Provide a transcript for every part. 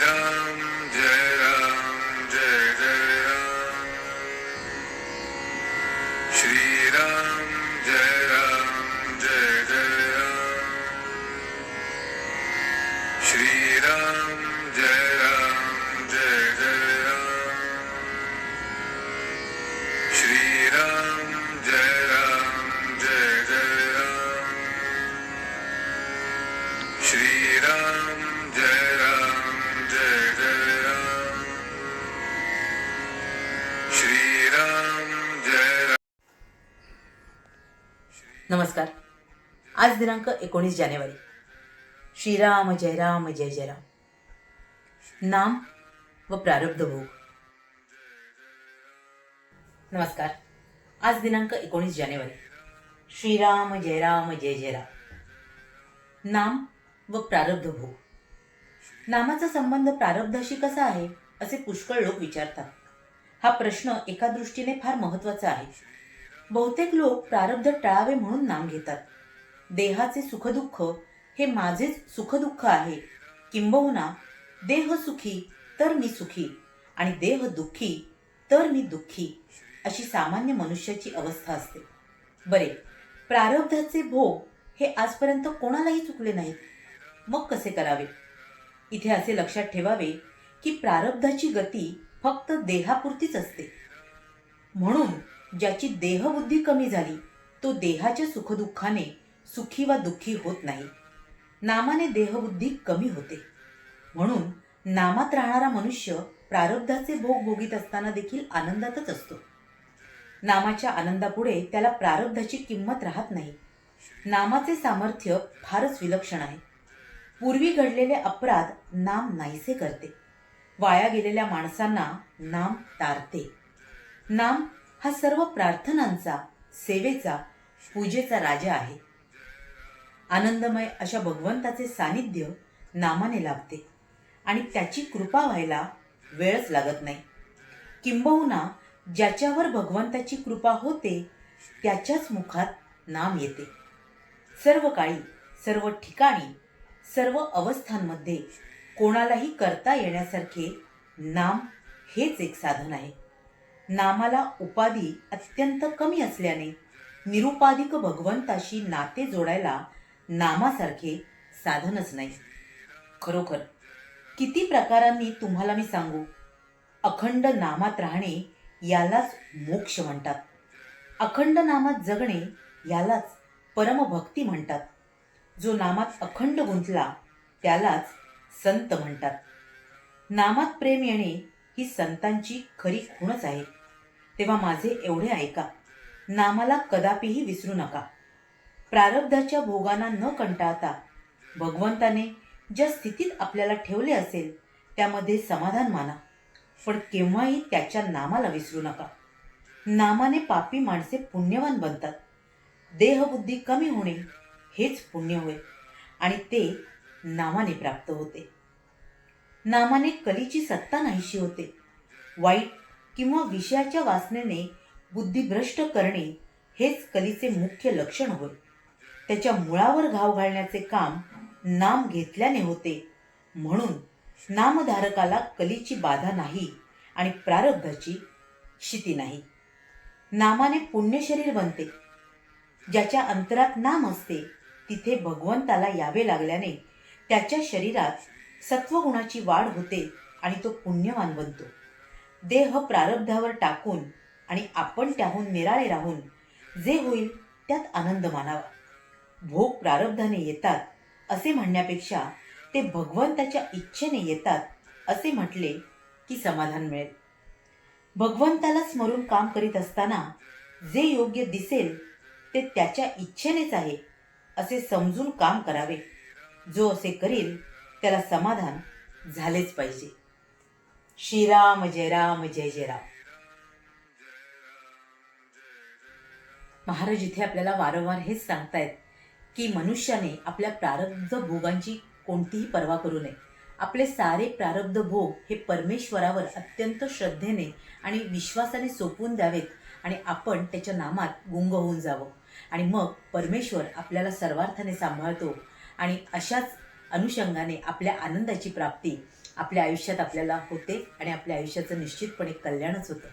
श्रीराम जय नमस्कार. आज दिनांक एकोणीस जानेवारी. श्रीराम जय राम जय जय राम. नाम व प्रारब्ध भोग. नमस्कार. आज दिनांक एकोणीस जानेवारी. श्रीराम जय राम जय जय राम. नाम व प्रारब्ध भोग. नामाचा संबंध प्रारब्धाशी कसा आहे असे पुष्कळ लोक विचारतात. हा प्रश्न एका दृष्टीने फार महत्त्वाचा आहे. बहुतेक लोक प्रारब्ध टाळावे म्हणून नाम घेतात. देहाचे सुखदुःख हे माझेच सुखदुःख आहे. किंबहुना देह सुखी तर मी सुखी. आणि देह दुःखी तर मी दुःखी. अशी सामान्य मनुष्याची अवस्था असते. बरे प्रारब्धाचे भोग हे आजपर्यंत कोणालाही चुकले नाहीत. मग कसे करावे? इथे असे लक्षात ठेवावे की प्रारब्धाची गती फक्त देहापुरतीच असते. म्हणून ज्याची देहबुद्धी कमी झाली तो देहाच्या सुखदुःखाने सुखी वा दुःखी होत नाही. नामाने देहबुद्धी कमी होते. म्हणून नामात राहणारा मनुष्य प्रारब्धाचे भोग भोगीत असताना देखील आनंदातच असतो. नामाच्या आनंदापुढे त्याला प्रारब्धाची किंमत राहत नाही. नामाचे सामर्थ्य फारच विलक्षण आहे. पूर्वी घडलेले अपराध नाम नाहीसे करते. वाया गेलेल्या माणसांना नाम तारते. नाम हा सर्व प्रार्थनांचा सेवेचा पूजेचा राजा आहे. आनंदमय अशा भगवंताचे सानिध्य नामाने लाभते आणि त्याची कृपा व्हायला वेळच लागत नाही. किंबहुना ज्याच्यावर भगवंताची कृपा होते त्याच्याच मुखात नाम येते. सर्व काळी सर्व ठिकाणी सर्व अवस्थांमध्ये कोणालाही करता येण्यासारखे नाम हेच एक साधन आहे. नामाला उपाधी अत्यंत कमी असल्याने निरुपाधिक भगवंताशी नाते जोडायला नामासारखे साधनच नाही. खरोखर किती प्रकारांनी तुम्हाला मी सांगू? अखंड नामात राहणे यालाच मोक्ष म्हणतात. अखंड नामात जगणे यालाच परमभक्ती म्हणतात. जो नामात अखंड गुंतला त्यालाच संत म्हणतात. नामात प्रेम येणे ही संतांची खरी खूणच आहे. तेव्हा माझे एवढे ऐका. नामाला कदापिही विसरू नका. प्रारब्धाच्या भोगांना न कंटाळता भगवंताने ज्या स्थितीत आपल्याला ठेवले असेल त्यामध्ये समाधान माना. पण केव्हाही त्याच्या नामाला विसरू नका. नामाने पापी माणसे पुण्यवान बनतात. देहबुद्धी कमी होणे हेच पुण्य होय आणि ते नामाने प्राप्त होते. नामाने कलीची सत्ता नाहीशी होते. वाईट किंवा विषयाच्या वासनेने बुद्धी भ्रष्ट करणे हेच कलीचे मुख्य लक्षण होय. त्याच्या मुळावर घाव घालण्याचे काम नाम घेतल्याने होते. म्हणून नामधारकाला कलीची बाधा नाही आणि प्रारब्धाची क्षिती नाही. नामाने पुण्य शरीर बनते. ज्याच्या अंतरात नाम असते तिथे भगवंताला यावे लागल्याने त्याच्या शरीरात सत्वगुणाची वाढ होते आणि तो पुण्यवान बनतो. देह प्रारब्धावर टाकून आणि आपण त्याहून निराळे राहून जे होईल त्यात आनंद मानावा. भोग प्रारब्धाने येतात असे म्हणण्यापेक्षा ते भगवंताच्या इच्छेने येतात असे म्हटले की समाधान मिळेल. भगवंताला स्मरून काम करीत असताना जे योग्य दिसेल ते त्याच्या इच्छेनेच आहे असे समजून काम करावे. जो असे करील त्याला समाधान झालेच पाहिजे. श्रीराम जय राम जय जय राम. महाराज इथे आपल्याला वारंवार हेच सांगतायत की मनुष्याने आपल्या प्रारब्ध भोगांची कोणतीही पर्वा करू नये. आपले सारे प्रारब्ध भोग हे परमेश्वरावर अत्यंत श्रद्धेने आणि विश्वासाने सोपवून द्यावेत आणि आपण त्याच्या नामात गुंग होऊन जावं. आणि मग परमेश्वर आपल्याला सर्वार्थाने सांभाळतो आणि अशाच अनुषंगाने आपल्या आनंदाची प्राप्ती आपल्या आयुष्यात आपल्याला होते आणि आपल्या आयुष्याचं निश्चितपणे कल्याणच होतं.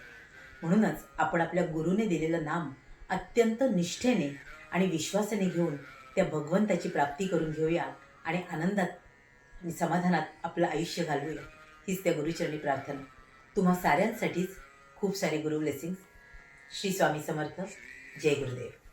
म्हणूनच आपण आपल्या गुरुने दिलेलं नाम अत्यंत निष्ठेने आणि विश्वासाने घेऊन त्या भगवंताची प्राप्ती करून घेऊया आणि आनंदात आणि समाधानात आपलं आयुष्य घालवूया. हीच त्या गुरुचरणी प्रार्थना. तुम्हा साऱ्यांसाठीच खूप सारे गुरु ब्लेसिंग्स श्री स्वामी समर्थ. जय गुरुदेव.